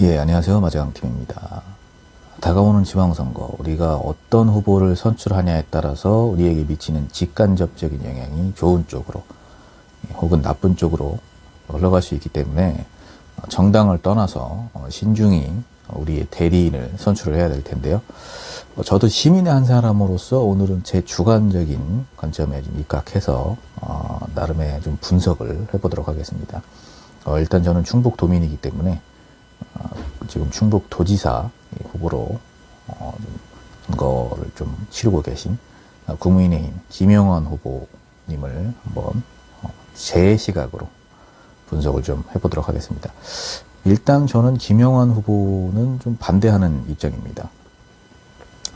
예, 안녕하세요. 마재강팀입니다. 다가오는 지방선거, 우리가 어떤 후보를 선출하냐에 따라서 우리에게 미치는 직간접적인 영향이 좋은 쪽으로 예, 혹은 나쁜 쪽으로 흘러갈 수 있기 때문에 어, 정당을 떠나서 어, 신중히 우리의 대리인을 선출을 해야 될 텐데요. 어, 저도 시민의 한 사람으로서 오늘은 제 주관적인 관점에 좀 입각해서 어, 나름의 좀 분석을 해보도록 하겠습니다. 어, 일단 저는 충북 도민이기 때문에 어, 지금 충북 도지사 후보로 어, 좀 선거를 좀 치르고 계신 어, 국민의힘 김영환 후보님을 한번 어, 제 시각으로 분석을 좀 해보도록 하겠습니다. 일단 저는 김영환 후보는 좀 반대하는 입장입니다.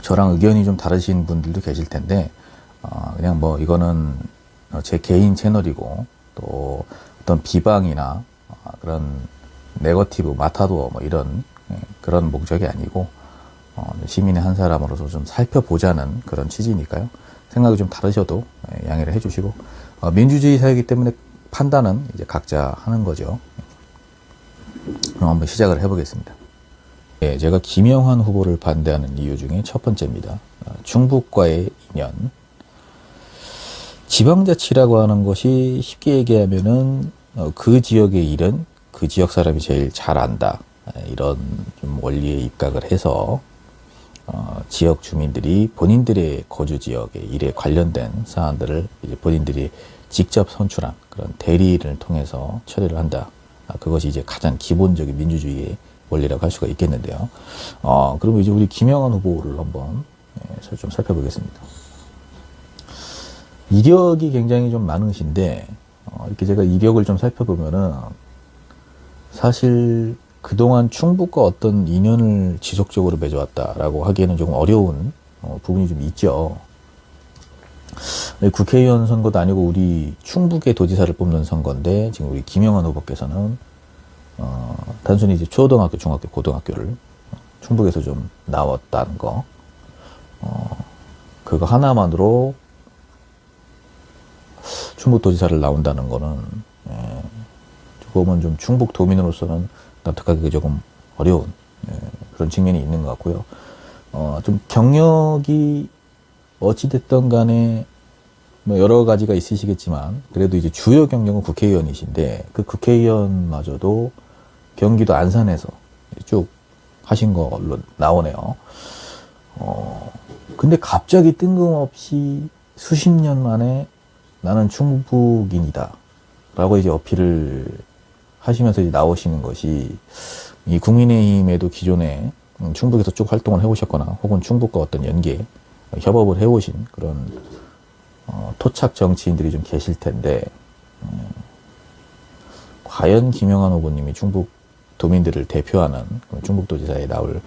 저랑 의견이 좀 다르신 분들도 계실 텐데 어, 그냥 뭐 이거는 어, 제 개인 채널이고 또 어떤 비방이나 어, 그런 네거티브 마타도어 뭐 이런 예, 그런 목적이 아니고 어, 시민의 한 사람으로서 좀 살펴보자는 그런 취지니까요. 생각이 좀 다르셔도 예, 양해를 해주시고 어, 민주주의 사회이기 때문에 판단은 이제 각자 하는 거죠. 그럼 한번 시작을 해보겠습니다. 예, 제가 김영환 후보를 반대하는 이유 중에 첫 번째입니다. 어, 충북과의 인연. 지방자치라고 하는 것이 쉽게 얘기하면은 어, 그 지역의 일은 그 지역 사람이 제일 잘 안다. 에, 이런 좀 원리에 입각을 해서 어, 지역 주민들이 본인들의 거주 지역의 일에 관련된 사안들을 이제 본인들이 직접 선출한 그런 대리를 통해서 처리를 한다. 아, 그것이 이제 가장 기본적인 민주주의의 원리라고 할 수가 있겠는데요. 어, 그러면 이제 우리 김영환 후보를 한번 예, 좀 살펴보겠습니다. 이력이 굉장히 좀 많으신데 어, 이렇게 제가 이력을 좀 살펴보면은 사실 그동안 충북과 어떤 인연을 지속적으로 맺어왔다라고 하기에는 조금 어려운 어, 부분이 좀 있죠. 네, 국회의원 선거도 아니고 우리 충북의 도지사를 뽑는 선거인데 지금 우리 김영환 후보께서는 어, 단순히 이제 초등학교, 중학교, 고등학교를 충북에서 좀 나왔다는 거, 어, 그거 하나만으로 충북도지사를 나온다는 거는 예, 조금은 좀 충북 도민으로서는 납득하기 조금 어려운 예, 그런 측면이 있는 것 같고요. 어, 좀 경력이 어찌됐든 간에 뭐 여러 가지가 있으시겠지만 그래도 이제 주요 경력은 국회의원이신데 그 국회의원마저도 경기도 안산에서 쭉 하신 걸로 나오네요. 어, 근데 갑자기 뜬금없이 수십 년 만에 나는 충북인이다. 라고 이제 어필을 하시면서 이제 나오시는 것이 이 국민의힘에도 기존에 음, 충북에서 쭉 활동을 해오셨거나 혹은 충북과 어떤 연계, 협업을 해오신 그런 어, 토착 정치인들이 좀 계실 텐데, 음, 과연 김영환 후보님이 충북 도민들을 대표하는 충북도지사에 나올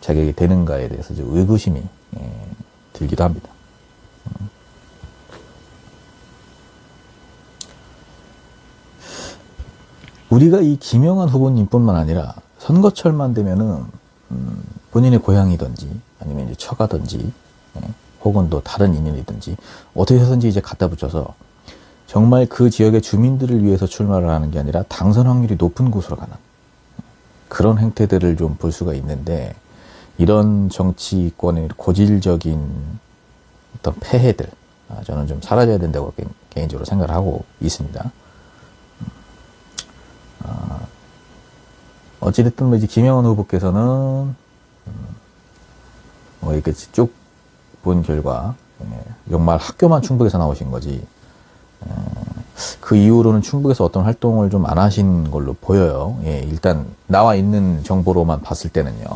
자격이 되는가에 대해서 좀 의구심이 예, 들기도 합니다. 음. 우리가 이 김영환 후보님뿐만 아니라 선거철만 되면은 음, 본인의 고향이든지 아니면 이제 처가든지 예, 혹은 또 다른 인연이든지 어떻게 해서든지 이제 갖다 붙여서 정말 그 지역의 주민들을 위해서 출마를 하는 게 아니라 당선 확률이 높은 곳으로 가는 그런 행태들을 좀 볼 수가 있는데 이런 정치권의 고질적인 어떤 폐해들 아, 저는 좀 사라져야 된다고 개- 개인적으로 생각을 하고 있습니다. 어찌됐든 뭐 이제 김영원 후보께서는 음, 뭐 이렇게 쭉 본 결과 예, 정말 학교만 충북에서 나오신 거지 예, 그 이후로는 충북에서 어떤 활동을 좀 안 하신 걸로 보여요. 예, 일단 나와 있는 정보로만 봤을 때는요.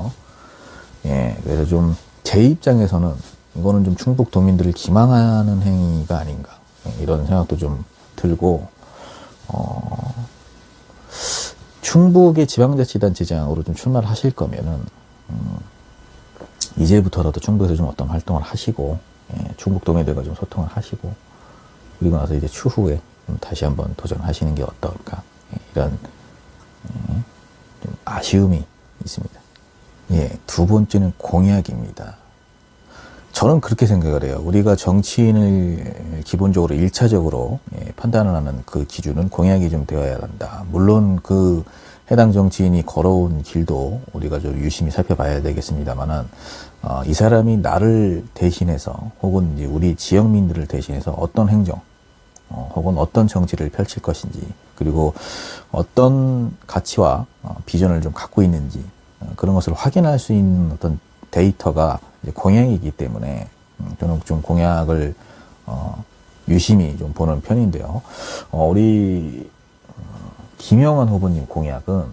예, 그래서 좀 제 입장에서는 이거는 좀 충북 도민들을 기망하는 행위가 아닌가 예, 이런 생각도 좀 들고 어, 충북의 지방자치단체장으로 좀 출마를 하실 거면은 음, 이제부터라도 충북에서 좀 어떤 활동을 하시고 예, 충북 도민들과 좀 소통을 하시고 그리고 나서 이제 추후에 좀 다시 한번 도전하시는 게 어떨까 예, 이런 예, 좀 아쉬움이 있습니다. 예, 두 번째는 공약입니다. 저는 그렇게 생각을 해요. 우리가 정치인을 기본적으로 일차적으로 예, 판단을 하는 그 기준은 공약이 좀 되어야 한다. 물론 그 해당 정치인이 걸어온 길도 우리가 좀 유심히 살펴봐야 되겠습니다만은 어, 이 사람이 나를 대신해서 혹은 이제 우리 지역민들을 대신해서 어떤 행정 어, 혹은 어떤 정치를 펼칠 것인지 그리고 어떤 가치와 어, 비전을 좀 갖고 있는지 어, 그런 것을 확인할 수 있는 어떤 데이터가 공약이기 때문에 음, 저는 좀 공약을 어, 유심히 좀 보는 편인데요. 어, 우리 어, 김영환 후보님 공약은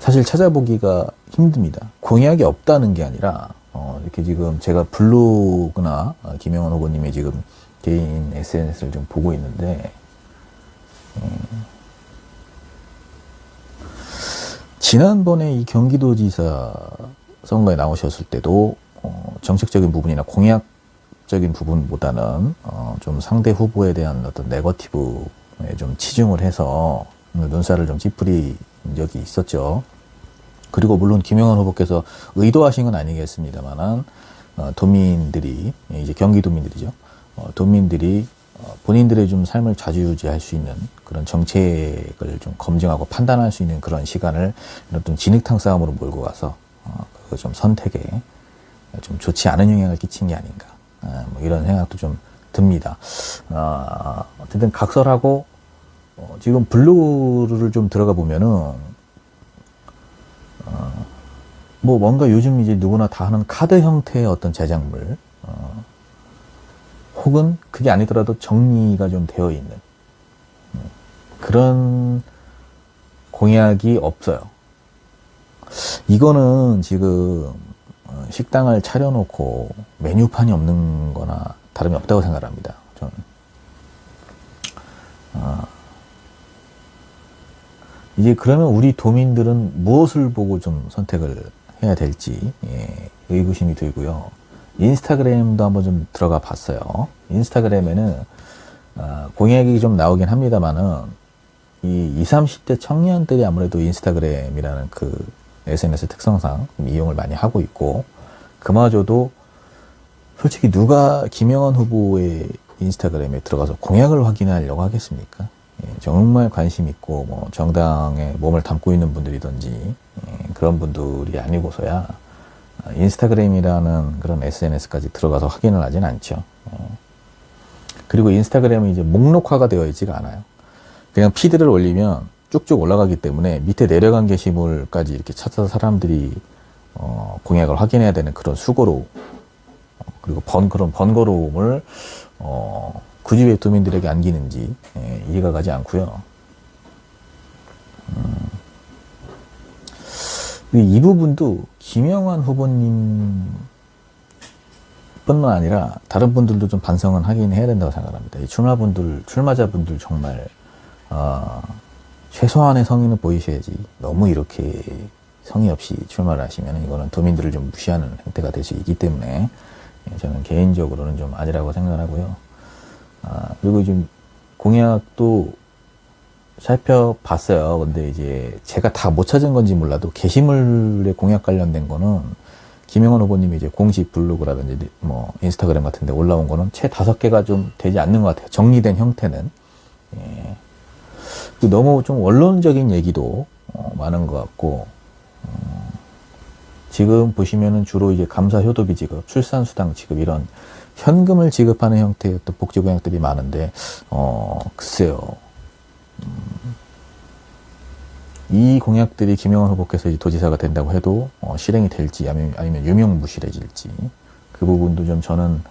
사실 찾아보기가 힘듭니다. 공약이 없다는 게 아니라 어, 이렇게 지금 제가 블로그나 어, 김영환 후보님의 지금 개인 SNS를 좀 보고 있는데 음, 지난번에 이 경기도지사 선거에 나오셨을 때도 어, 정책적인 부분이나 공약적인 부분보다는 어, 좀 상대 후보에 대한 어떤 네거티브에 좀 치중을 해서 눈살을 좀 찌푸린 적이 있었죠. 그리고 물론 김영환 후보께서 의도하신 건 아니겠습니다만은 어, 도민들이 이제 경기도민들이죠. 어, 도민들이 어, 본인들의 좀 삶을 좌지우지할 수 있는 그런 정책을 좀 검증하고 판단할 수 있는 그런 시간을 이런 좀 진흙탕 싸움으로 몰고 가서 어, 그좀 선택에 좀 좋지 않은 영향을 끼친 게 아닌가 어, 뭐 이런 생각도 좀 듭니다. 어, 어쨌든 각설하고 어, 지금 블루를 좀 들어가 보면은 어, 뭐 뭔가 요즘 이제 누구나 다 하는 카드 형태의 어떤 제작물 어, 혹은 그게 아니더라도 정리가 좀 되어 있는 음, 그런 공약이 없어요. 이거는 지금 어, 식당을 차려놓고 메뉴판이 없는 거나 다름이 없다고 생각합니다. 저는. 어, 이제 그러면 우리 도민들은 무엇을 보고 좀 선택을 해야 될지 예, 의구심이 들고요. 인스타그램도 한번 좀 들어가 봤어요. 인스타그램에는 어, 공약이 좀 나오긴 합니다만은 이 20, 30대 청년들이 아무래도 인스타그램이라는 그 SNS 특성상 이용을 많이 하고 있고 그마저도 솔직히 누가 김영환 후보의 인스타그램에 들어가서 공약을 확인하려고 하겠습니까? 예, 정말 관심 있고 뭐 정당에 몸을 담고 있는 분들이든지 예, 그런 분들이 아니고서야 인스타그램이라는 그런 SNS까지 들어가서 확인을 하진 않죠. 어. 그리고 인스타그램은 이제 목록화가 되어 있지가 않아요. 그냥 피드를 올리면 쭉쭉 올라가기 때문에 밑에 내려간 게시물까지 이렇게 찾아서 사람들이 어, 공약을 확인해야 되는 그런 수고로 어, 그리고 번 그런 번거로움을 어, 굳이 왜 도민들에게 안기는지 예, 이해가 가지 않고요. 음, 이 부분도 김영환 후보님 뿐만 아니라 다른 분들도 좀 반성은 하긴 해야 된다고 생각합니다. 이 출마분들, 출마자분들 정말 어, 최소한의 성의는 보이셔야지 너무 이렇게 성의 없이 출마를 하시면 이거는 도민들을 좀 무시하는 행태가 될 수 있기 때문에 예, 저는 개인적으로는 좀 아니라고 생각을 하고요. 아, 그리고 좀 공약도 살펴봤어요. 근데 이제 제가 다 못 찾은 건지 몰라도 게시물의 공약 관련된 거는 김영원 후보님이 이제 공식 블로그라든지 뭐 인스타그램 같은 데 올라온 거는 채 다섯 개가 좀 되지 않는 것 같아요. 정리된 형태는. 예. 너무 좀 원론적인 얘기도 어, 많은 것 같고, 어, 지금 보시면은 주로 이제 감사 효도비 지급, 출산수당 지급 이런 현금을 지급하는 형태의 또 복지 공약들이 많은데, 어, 글쎄요. 음, 이 공약들이 김영환 후보께서 도지사가 된다고 해도 어, 실행이 될지 아니면, 아니면 유명무실해질지 그 부분도 좀 저는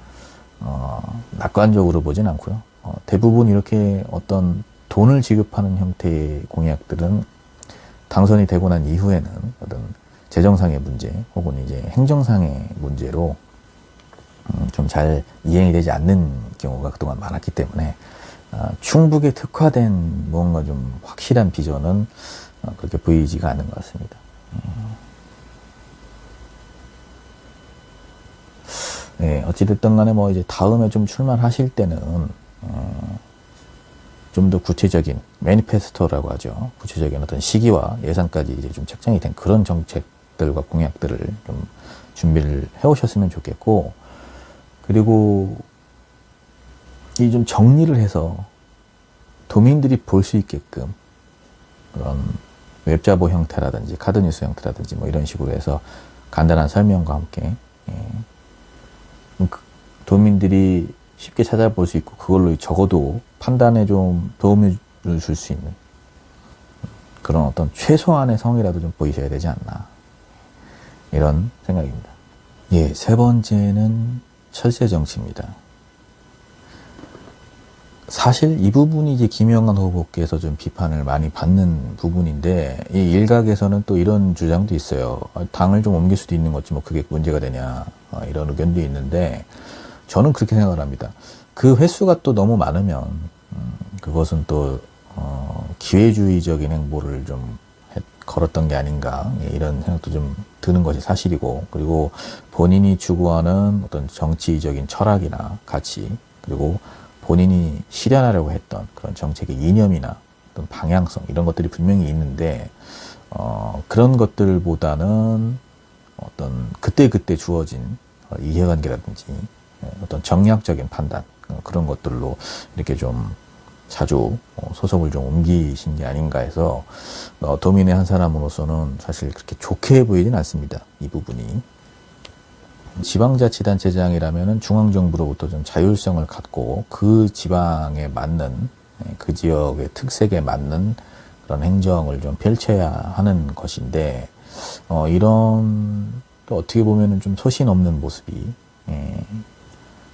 어, 낙관적으로 보진 않고요. 어, 대부분 이렇게 어떤 돈을 지급하는 형태의 공약들은 당선이 되고 난 이후에는 어떤 재정상의 문제 혹은 이제 행정상의 문제로 음, 좀잘 이행이 되지 않는 경우가 그동안 많았기 때문에 어, 충북에 특화된 뭔가 좀 확실한 비전은 어, 그렇게 보이지가 않는 것 같습니다. 음. 네, 어찌됐든 간에 뭐 이제 다음에 좀 출마하실 때는, 어, 좀더 구체적인 매니페스토라고 하죠. 구체적인 어떤 시기와 예산까지 이제 좀 책정이 된 그런 정책들과 공약들을 좀 준비를 해 오셨으면 좋겠고, 그리고 이 좀 정리를 해서 도민들이 볼 수 있게끔 그런 웹자보 형태라든지 카드뉴스 형태라든지 뭐 이런 식으로 해서 간단한 설명과 함께 예. 그 도민들이 쉽게 찾아볼 수 있고 그걸로 적어도 판단에 좀 도움을 줄 수 있는 그런 어떤 최소한의 성이라도 좀 보이셔야 되지 않나 이런 생각입니다. 예, 세 번째는 철새 정치입니다. 사실 이 부분이 이제 김영환 후보께서 좀 비판을 많이 받는 부분인데 이 일각에서는 또 이런 주장도 있어요. 아, 당을 좀 옮길 수도 있는 거지 뭐 그게 문제가 되냐 어, 이런 의견도 있는데 저는 그렇게 생각을 합니다. 그 횟수가 또 너무 많으면 음, 그것은 또 어, 기회주의적인 행보를 좀 했- 걸었던 게 아닌가 예, 이런 생각도 좀 드는 것이 사실이고 그리고 본인이 추구하는 어떤 정치적인 철학이나 가치 그리고 본인이 실현하려고 했던 그런 정책의 이념이나 어떤 방향성 이런 것들이 분명히 있는데 어, 그런 것들보다는 어떤 그때 그때 주어진 어, 이해관계라든지 예, 어떤 정략적인 판단 어, 그런 것들로 이렇게 좀 자주 어, 소속을 좀 옮기신 게 아닌가 해서 어, 도민의 한 사람으로서는 사실 그렇게 좋게 보이진 않습니다. 이 부분이. 지방자치단체장이라면은 중앙정부로부터 좀 자율성을 갖고 그 지방에 맞는 예, 그 지역의 특색에 맞는 그런 행정을 좀 펼쳐야 하는 것인데 어, 이런 또 어떻게 보면은 좀 소신 없는 모습이 예,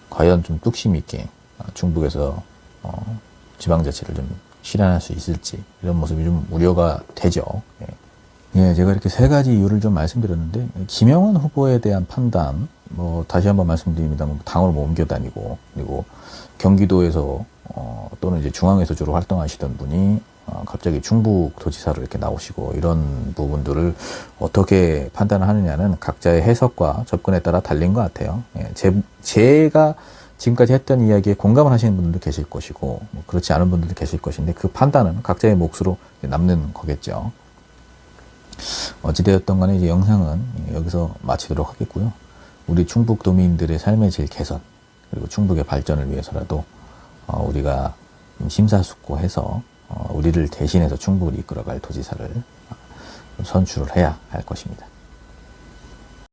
과연 좀 뚝심 있게 어, 중북에서 어, 지방자치를 좀 실현할 수 있을지 이런 모습이 좀 우려가 되죠. 예. 예, 제가 이렇게 세 가지 이유를 좀 말씀드렸는데 김영환 후보에 대한 판단 뭐 다시 한번 말씀드립니다만 당으로 뭐 옮겨 다니고 그리고 경기도에서 어, 또는 이제 중앙에서 주로 활동하시던 분이 어, 갑자기 충북 도지사로 이렇게 나오시고 이런 부분들을 어떻게 판단을 하느냐는 각자의 해석과 접근에 따라 달린 것 같아요. 예, 제, 제가 지금까지 했던 이야기에 공감을 하시는 분들도 계실 것이고 뭐 그렇지 않은 분들도 계실 것인데 그 판단은 각자의 몫으로 남는 거겠죠. 어찌되었던 간에 이제 영상은 여기서 마치도록 하겠고요. 우리 충북 도민들의 삶의 질 개선, 그리고 충북의 발전을 위해서라도 어, 우리가 좀 심사숙고해서 어, 우리를 대신해서 충북을 이끌어갈 도지사를 어, 선출을 해야 할 것입니다.